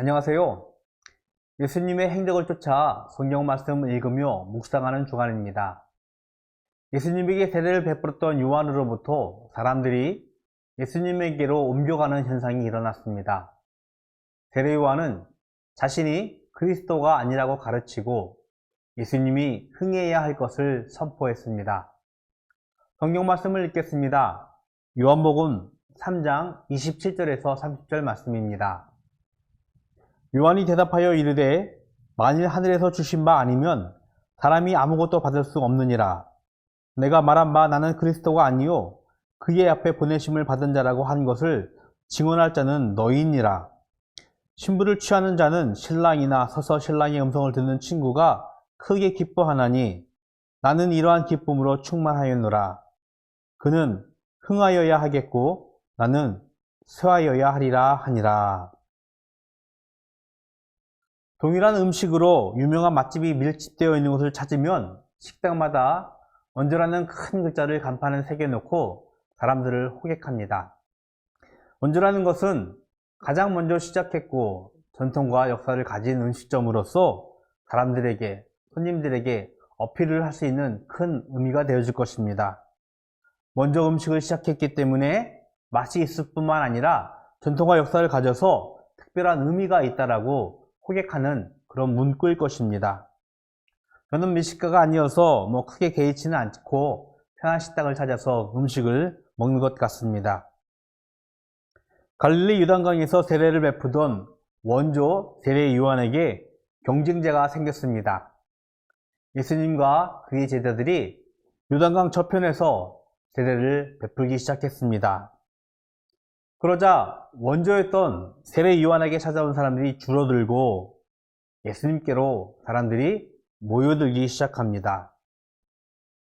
안녕하세요. 예수님의 행적을 쫓아 성경 말씀을 읽으며 묵상하는 주간입니다. 예수님에게 세례를 베풀었던 요한으로부터 사람들이 예수님에게로 옮겨가는 현상이 일어났습니다. 세례 요한은 자신이 그리스도가 아니라고 가르치고 예수님이 흥해야 할 것을 선포했습니다. 성경 말씀을 읽겠습니다. 요한복음 3장 27절에서 30절 말씀입니다. 요한이 대답하여 이르되 만일 하늘에서 주신 바 아니면 사람이 아무것도 받을 수 없느니라. 내가 말한 바 나는 그리스도가 아니요 그의 앞에 보내심을 받은 자라고 한 것을 증언할 자는 너희니라. 신부를 취하는 자는 신랑이나 서서 신랑의 음성을 듣는 친구가 크게 기뻐하나니 나는 이러한 기쁨으로 충만하였노라. 그는 흥하여야 하겠고 나는 쇠하여야 하리라 하니라. 동일한 음식으로 유명한 맛집이 밀집되어 있는 곳을 찾으면 식당마다 원조라는 큰 글자를 간판에 새겨놓고 사람들을 호객합니다. 원조라는 것은 가장 먼저 시작했고 전통과 역사를 가진 음식점으로서 사람들에게, 손님들에게 어필을 할 수 있는 큰 의미가 되어줄 것입니다. 먼저 음식을 시작했기 때문에 맛이 있을 뿐만 아니라 전통과 역사를 가져서 특별한 의미가 있다라고 호객하는 그런 문구일 것입니다. 저는 미식가가 아니어서 뭐 크게 개의치는 않고 편한 식당을 찾아서 음식을 먹는 것 같습니다. 갈릴리 유단강에서 세례를 베푸던 원조 세례 요한에게 경쟁자가 생겼습니다. 예수님과 그의 제자들이 유단강 저편에서 세례를 베풀기 시작했습니다. 그러자 원조였던 세례 요한에게 찾아온 사람들이 줄어들고 예수님께로 사람들이 모여들기 시작합니다.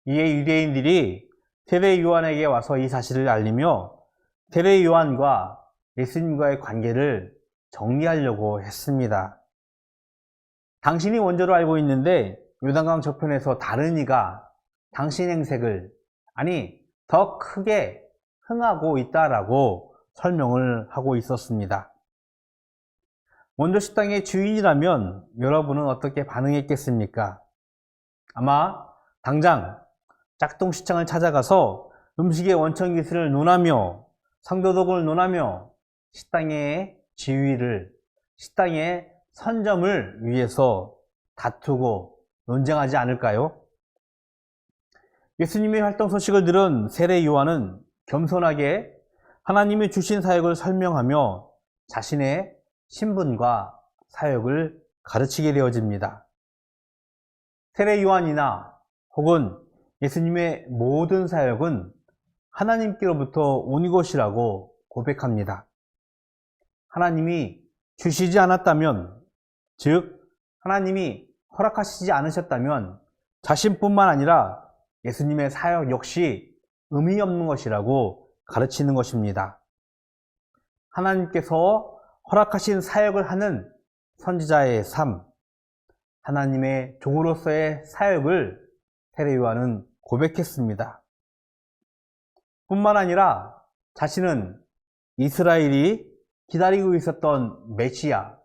이에 유대인들이 세례 요한에게 와서 이 사실을 알리며 세례 요한과 예수님과의 관계를 정리하려고 했습니다. 당신이 원조로 알고 있는데 요단강 저편에서 다른 이가 당신 행색을 아니 더 크게 흥하고 있다라고 설명을 하고 있었습니다. 원조 식당의 주인이라면 여러분은 어떻게 반응했겠습니까? 아마 당장 짝퉁시장을 찾아가서 음식의 원천 기술을 논하며 상도덕을 논하며 식당의 지위를 식당의 선점을 위해서 다투고 논쟁하지 않을까요? 예수님의 활동 소식을 들은 세례 요한은 겸손하게 하나님이 주신 사역을 설명하며 자신의 신분과 사역을 가르치게 되어집니다. 세례 요한이나 혹은 예수님의 모든 사역은 하나님께로부터 온 것이라고 고백합니다. 하나님이 주시지 않았다면, 즉, 하나님이 허락하시지 않으셨다면 자신뿐만 아니라 예수님의 사역 역시 의미 없는 것이라고 가르치는 것입니다. 하나님께서 허락하신 사역을 하는 선지자의 삶, 하나님의 종으로서의 사역을 테레요한은 고백했습니다. 뿐만 아니라 자신은 이스라엘이 기다리고 있었던 메시아,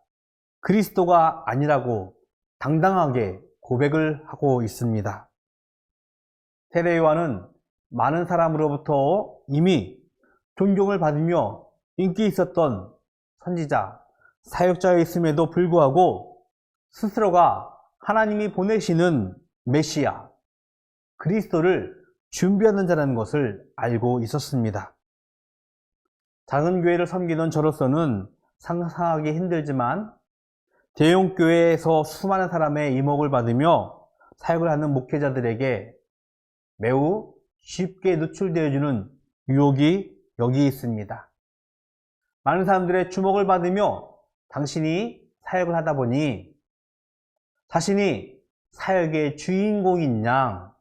그리스도가 아니라고 당당하게 고백을 하고 있습니다. 테레요한은 많은 사람으로부터 이미 존경을 받으며 인기 있었던 선지자, 사역자였음에도 불구하고 스스로가 하나님이 보내시는 메시아, 그리스도를 준비하는 자라는 것을 알고 있었습니다. 작은 교회를 섬기는 저로서는 상상하기 힘들지만 대형 교회에서 수많은 사람의 이목을 받으며 사역을 하는 목회자들에게 매우 쉽게 노출되어주는 유혹이 여기 있습니다. 많은 사람들의 주목을 받으며 당신이 사역을 하다 보니 자신이 사역의 주인공인 양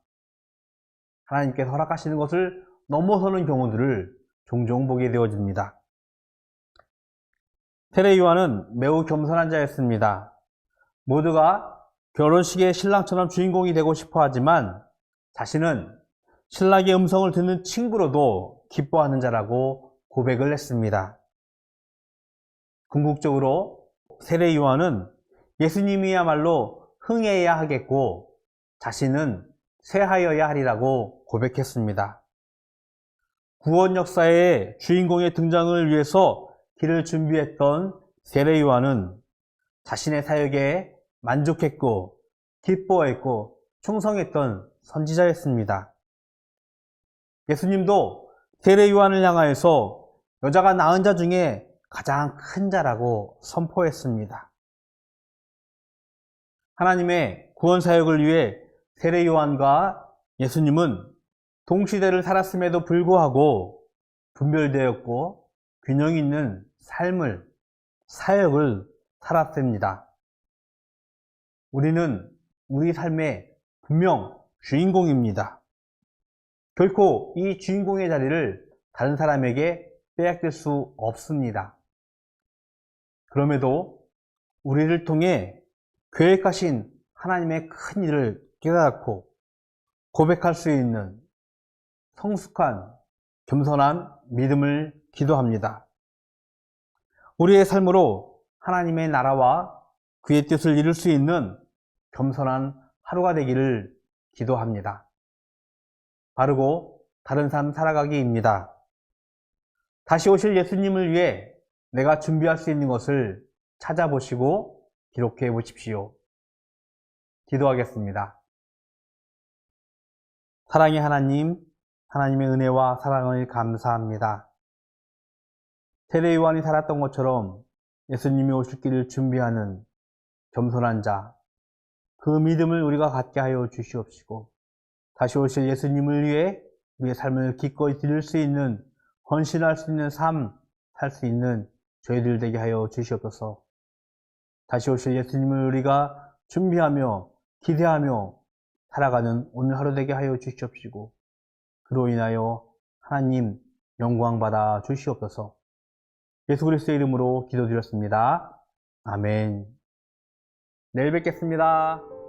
하나님께서 허락하시는 것을 넘어서는 경우들을 종종 보게 되어집니다. 테레 요한은 매우 겸손한 자였습니다. 모두가 결혼식의 신랑처럼 주인공이 되고 싶어 하지만 자신은 신랑의 음성을 듣는 친구로도 기뻐하는 자라고 고백을 했습니다. 궁극적으로 세례 요한은 예수님이야말로 흥해야 하겠고 자신은 쇠하여야 하리라고 고백했습니다. 구원 역사의 주인공의 등장을 위해서 길을 준비했던 세례 요한은 자신의 사역에 만족했고 기뻐했고 충성했던 선지자였습니다. 예수님도 세례 요한을 향하여서 여자가 낳은 자 중에 가장 큰 자라고 선포했습니다. 하나님의 구원 사역을 위해 세례 요한과 예수님은 동시대를 살았음에도 불구하고 분별되었고 균형 있는 삶을 사역을 살았습니다. 우리는 우리 삶의 분명 주인공입니다. 결코 이 주인공의 자리를 다른 사람에게 빼앗길 수 없습니다. 그럼에도 우리를 통해 계획하신 하나님의 큰 일을 깨닫고 고백할 수 있는 성숙한 겸손한 믿음을 기도합니다. 우리의 삶으로 하나님의 나라와 그의 뜻을 이룰 수 있는 겸손한 하루가 되기를 기도합니다. 바르고 다른 삶 살아가기입니다. 다시 오실 예수님을 위해 내가 준비할 수 있는 것을 찾아보시고 기록해 보십시오. 기도하겠습니다. 사랑의 하나님, 하나님의 은혜와 사랑을 감사합니다. 세례 요한이 살았던 것처럼 예수님이 오실 길을 준비하는 겸손한 자, 그 믿음을 우리가 갖게 하여 주시옵시고, 다시 오실 예수님을 위해 우리의 삶을 기꺼이 드릴 수 있는, 헌신할 수 있는 삶, 살 수 있는 저희들 되게 하여 주시옵소서. 다시 오실 예수님을 우리가 준비하며, 기대하며 살아가는 오늘 하루 되게 하여 주시옵시고, 그로 인하여 하나님 영광 받아 주시옵소서. 예수 그리스도의 이름으로 기도드렸습니다. 아멘. 내일 뵙겠습니다.